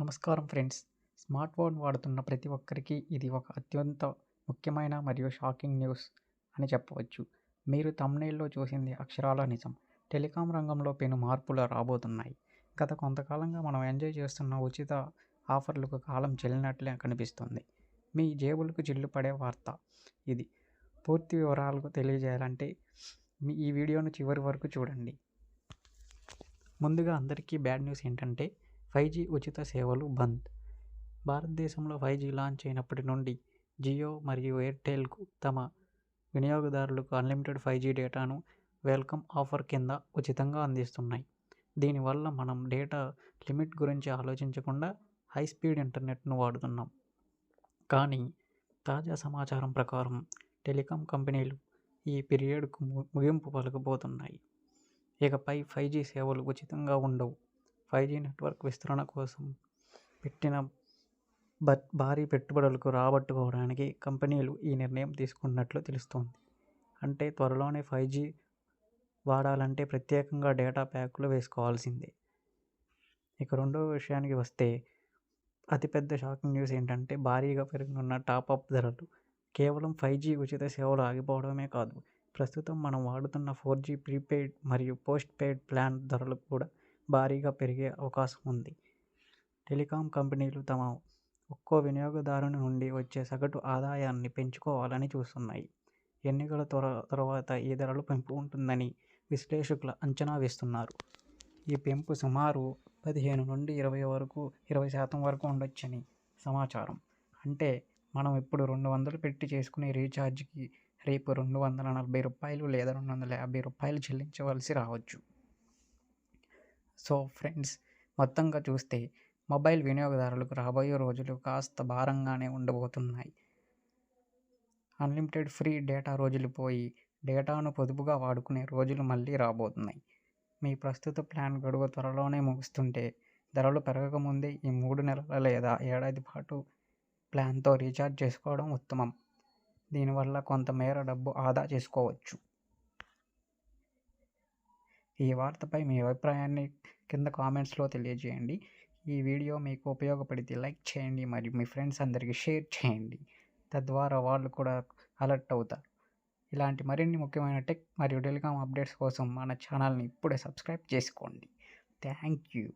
నమస్కారం friends. Smart phone వాడుతున్న ప్రతి ఒక్కరికి ఇది ఒక అత్యంత ముఖ్యమైన మరియు షాకింగ్ న్యూస్ అని చెప్పవచ్చు. మీరు తమ్నేల్లో చూసింది అక్షరాల నిజం. టెలికాం రంగంలో పెను మార్పులు రాబోతున్నాయి. గత కొంతకాలంగా మనం ఎంజాయ్ చేస్తున్న ఉచిత ఆఫర్లకు కాలం చెల్లినట్లే కనిపిస్తుంది. మీ జేబులకు చిల్లు పడే వార్త ఇది. పూర్తి వివరాలకు తెలియజేయాలంటే మీ ఈ వీడియోను చివరి వరకు చూడండి. ముందుగా అందరికీ బ్యాడ్ న్యూస్ ఏంటంటే ఫైవ్ జీ ఉచిత సేవలు బంద్. భారతదేశంలో ఫైవ్ జీ లాంచ్ అయినప్పటి నుండి జియో మరియు ఎయిర్టెల్కు తమ వినియోగదారులకు అన్లిమిటెడ్ ఫైవ్ జీ డేటాను వెల్కమ్ ఆఫర్ కింద ఉచితంగా అందిస్తున్నాయి. దీనివల్ల మనం డేటా లిమిట్ గురించి ఆలోచించకుండా హై స్పీడ్ ఇంటర్నెట్ను వాడుతున్నాం. కానీ తాజా సమాచారం ప్రకారం టెలికాం కంపెనీలు ఈ పీరియడ్కు ముగింపు పలకబోతున్నాయి. ఇకపై ఫైవ్ జీ సేవలు ఉచితంగా ఉండవు. ఫైవ్ జీ నెట్వర్క్ విస్తరణ కోసం పెట్టిన బ భారీ పెట్టుబడులకు రాబట్టుకోవడానికి కంపెనీలు ఈ నిర్ణయం తీసుకున్నట్లు తెలుస్తోంది. అంటే త్వరలోనే ఫైవ్ జీ వాడాలంటే ప్రత్యేకంగా డేటా ప్యాకులు వేసుకోవాల్సిందే. ఇక రెండవ విషయానికి వస్తే అతిపెద్ద షాకింగ్ న్యూస్ ఏంటంటే భారీగా పెరుగుతున్న టాపప్ ధరలు. కేవలం ఫైవ్ జీ ఉచిత సేవలు ఆగిపోవడమే కాదు ప్రస్తుతం మనం వాడుతున్న ఫోర్ జీ ప్రీపెయిడ్ మరియు పోస్ట్ పెయిడ్ ప్లాన్ ధరలు కూడా భారీగా పెరిగే అవకాశం ఉంది. టెలికాం కంపెనీలు తమ ఒక్కో వినియోగదారుని నుండి వచ్చే సగటు ఆదాయాన్ని పెంచుకోవాలని చూస్తున్నాయి. ఎన్నికల త్వర తర్వాత ఈ ధరలు పెంపు ఉంటుందని విశ్లేషకులు అంచనా వేస్తున్నారు. ఈ పెంపు సుమారు పదిహేను నుండి ఇరవై వరకు ఇరవై శాతం వరకు ఉండొచ్చని సమాచారం. అంటే మనం ఇప్పుడు రెండు వందలు పెట్టి చేసుకునే రీఛార్జ్కి రేపు రెండు వందల నలభై రూపాయలు లేదా రెండు వందల యాభై రూపాయలు చెల్లించవలసి రావచ్చు. సో ఫ్రెండ్స్ మొత్తంగా చూస్తే మొబైల్ వినియోగదారులకు రాబోయే రోజులు కాస్త భారంగానే ఉండబోతున్నాయి. అన్లిమిటెడ్ ఫ్రీ డేటా రోజులు పోయి డేటాను పొదుపుగా వాడుకునే రోజులు మళ్ళీ రాబోతున్నాయి. మీ ప్రస్తుత ప్లాన్ గడువు త్వరలోనే ముగుస్తుంటే ధరలు పెరగకముందే ఈ మూడు నెలల లేదా ఏడాది పాటు ప్లాన్తో రీఛార్జ్ చేసుకోవడం ఉత్తమం. దీనివల్ల కొంతమేర డబ్బు ఆదా చేసుకోవచ్చు. ఈ వార్తపై మీ అభిప్రాయాన్ని కింద కామెంట్స్లో తెలియజేయండి. ఈ వీడియో మీకు ఉపయోగపడితే లైక్ చేయండి మరియు మీ ఫ్రెండ్స్ అందరికీ షేర్ చేయండి. తద్వారా వాళ్ళు కూడా అలర్ట్ అవుతారు. ఇలాంటి మరిన్ని ముఖ్యమైన టెక్ మరియు టెలికాం అప్డేట్స్ కోసం మన ఛానల్ని ఇప్పుడే సబ్స్క్రైబ్ చేసుకోండి. Thank you.